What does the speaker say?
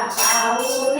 আচ্ছা, আউ